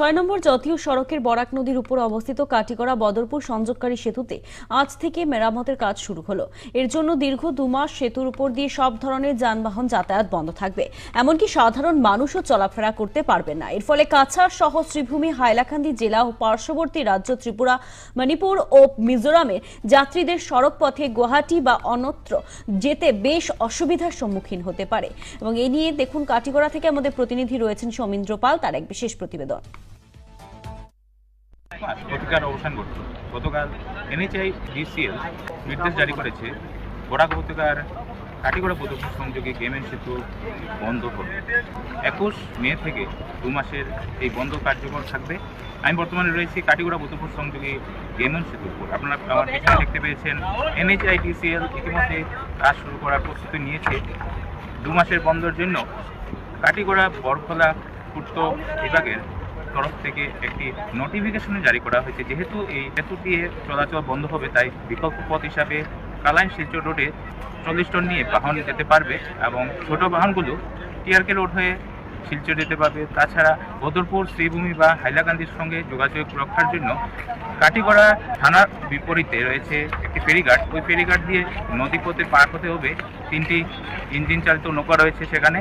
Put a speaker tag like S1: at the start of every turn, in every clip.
S1: ছয় নম্বর জাতীয় সড়কের বরাক নদীর উপর অবস্থিত কাটিগড়া বদরপুর সংযোগকারী সেতুতে আজ থেকে মেরামতের কাজ শুরু হলো। এর জন্য দীর্ঘ দু মাস সেতুর উপর দিয়ে সব ধরনের যানবাহন যাতায়াত বন্ধ থাকবে। এমনকি সাধারণ মানুষও চলাফেরা করতে পারবে না। এর ফলে কাছাড় সহ শ্রীভূমি, হাইলাকান্দি জেলা ও পার্শ্ববর্তী রাজ্য ত্রিপুরা, মণিপুর ও মিজোরামের যাত্রীদের সড়ক পথে গুয়াহাটি বা অন্যত্র যেতে বেশ অসুবিধার সম্মুখীন হতে পারে। এবং এ নিয়ে দেখুন কাটিগড়া থেকে আমাদের প্রতিনিধি রয়েছেন সৌমিন্দ্র পাল, তার এক বিশেষ প্রতিবেদন।
S2: প্রতিকার অবসান করত গতকাল এনএচআই ডিসিএল নির্দেশ জারি করেছে বরাক উপত্যকার কাটিগড়া পদক্ষেপ সংযোগে গেমেন সেতু বন্ধ হবে একুশ মে থেকে দু মাসের এই বন্ধ কার্যকর থাকবে। আমি বর্তমানে রয়েছি কাটিগড়া বুদ্ধপুর সংযোগে গেমেন সেতুর উপর। আপনারা আমার পিছনে দেখতে পেয়েছেন এনএচআই ডিসিএল ইতিমধ্যে কাজ শুরু করার প্রস্তুতি নিয়েছে। দু মাসের বন্ধের জন্য কাটিগড়া বরখোলা পূর্ত বিভাগের তরফ থেকে একটি নোটিফিকেশন জারি করা হয়েছে। যেহেতু এই সেতু দিয়ে চলাচল বন্ধ হবে, তাই বিকল্প পথ হিসাবে কালাইন শিলচর রোডে চল্লিশ টন নিয়ে বাহন যেতে পারবে এবং ছোট বাহনগুলো টিআরকে রোড হয়ে শিলচর যেতে পারবে। তাছাড়া বদরপুর, শ্রীভূমি বা হাইলাকান্দির সঙ্গে যোগাযোগ রক্ষার জন্য কাটিগড়া থানার বিপরীতে রয়েছে একটি ফেরিঘাট। ওই ফেরিঘাট দিয়ে নদী পথে পার হতে হবে। তিনটি ইঞ্জিন চালিত নৌকা রয়েছে সেখানে।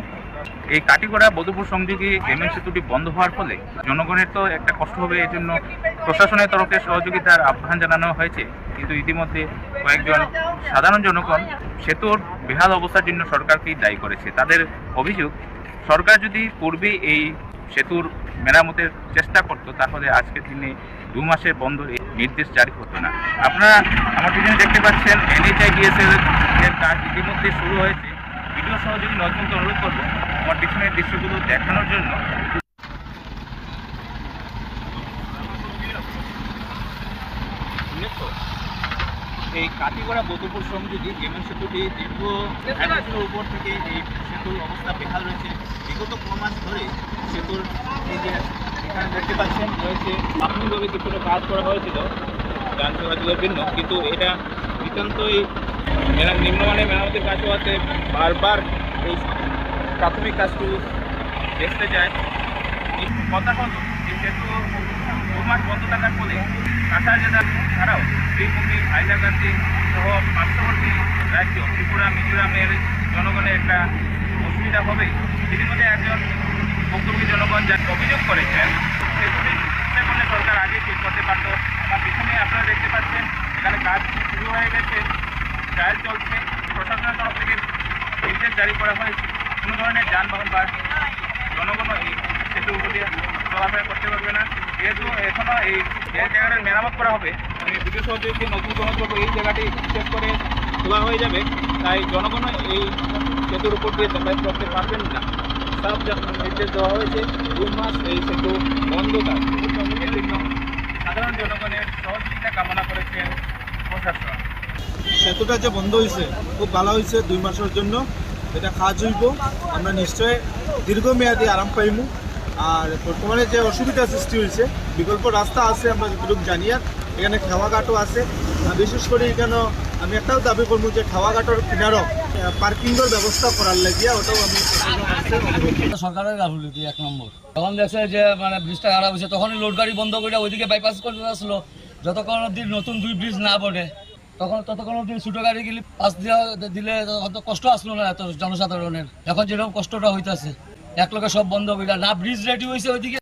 S2: এই কাটিগড়া বধুপুর সংযোগী গেমের সেতুটি বন্ধ হওয়ার ফলে জনগণের তো একটা কষ্ট হবে এই জন্য প্রশাসনের তরফে সহযোগিতার আহ্বান জানানো হয়েছে। কিন্তু ইতিমধ্যে কয়েকজন সাধারণ জনগণ সেতুর বেহাল অবস্থার জন্য সরকারকেই দায়ী করেছে। তাদের অভিযোগ, সরকার যদি পূর্বে এই সেতুর মেরামতের চেষ্টা করতো, তাহলে আজকের দিনে দু মাসের বন্ধ নির্দেশ জারি হতো না। আপনারা আমার পিছনে দেখতে পাচ্ছেন এনএচআই ডিএসএল এর কাজ ইতিমধ্যে শুরু হয়েছে। ভিডিও সহযোগী নজরুলকে অনুরোধ করব আমার পিছনের দৃশ্যগুলো দেখানোর জন্য এই কাটিগড়া বধুপুর সংযোগী গেমের সেতুটি দীর্ঘ বছরের উপর থেকে এই সেতুর অবস্থা বেহাল রয়েছে। বিগত কোনো মাস ধরে সেতুর এই যে এখানে দেখতে পাচ্ছেন রয়েছে প্রাথমিকভাবে কিছুটা কাজ করা হয়েছিল যান চলাচলের জন্য কিন্তু এটা নিতান্তই নিম্নমানের মেরামতের কাজ হওয়াতে বারবার এই প্রাথমিক কাজগুলো দেখতে যায়। কথা হলো এই সেতু দু মাস বন্ধ থাকার ফলে কাঁসার জেলা ছাড়াও শ্রীভূমি হাইলাকান্দি সহ পার্শ্ববর্তী রাজ্য, ত্রিপুরা, মিজোরামের জনগণের একটা অসুবিধা হবে। ইতিমধ্যে একজন ভুক্তভোগী জনগণ যা অভিযোগ করেছেন সেগুলি করলে সরকার আগে ঠিক করতে পারত। আমার পিছনে আপনারা দেখতে পাচ্ছেন, এখানে কাজ শুরু হয়ে গেছে, ট্রায়াল চলছে। প্রশাসনের তরফ থেকে নির্দেশ জারি করা হয়েছে। কোনো ধরনের যানবাহন বা জনগণ এই সেতুর উপর দিয়ে চলাফেরা করতে পারবে না। যেহেতু এখনও এই যে জায়গাটা মেরামত করা হবে, আমি ভিডিও সহযোগী নতুন করব এই জায়গাটি শেষ করে খোলা হয়ে যাবে, তাই জনগণ এই সেতুর উপর দিয়ে যাতায়াত করতে পারবেন না। সব নির্দেশ দেওয়া হয়েছে, দুই মাস এই সেতু বন্ধ থাকবে সাধারণ জনগণের সহযোগিতা কামনা করেছেন প্রশাসন।
S3: সেতুটা যে বন্ধ হয়েছে, খুব ভালো হয়েছে দুই মাসের জন্য। এটা কাজ হইব। আমরা নিশ্চয় দীর্ঘমেয়াদী আরাম পাইব আর বর্তমানে যে অসুবিধা সৃষ্টি হয়েছে বিকল্প রাস্তা আছে আমরা যতটুকু জানি, আর এখানে খাওয়াঘাটও আছে। বিশেষ করে এখানে আমি একটাও দাবি করব যে খাওয়াঘাটর কিনারও পার্কিংয়ের ব্যবস্থা করার লাগিয়া ওটাও আমি
S4: সরকারের গাফিলতি এক নম্বর। তখন দেখছে যে মানে ব্রিজটা খারাপ হয়েছে, তখনই লোড গাড়ি বন্ধ করে ওইদিকে বাইপাস করতে আসলো যতক্ষণ অব্দি নতুন দুই ব্রিজ না পড়ে তখন ততক্ষণ অব্দি ছোটো গাড়ি গেলে পাশ দেওয়া দিলে অত কষ্ট আসলো না এত জনসাধারণের। এখন যেরকম কষ্টটা হইতেছে, এক লোকে সব বন্ধ হইলা না ব্রিজ রেডি হয়েছে ওইদিকে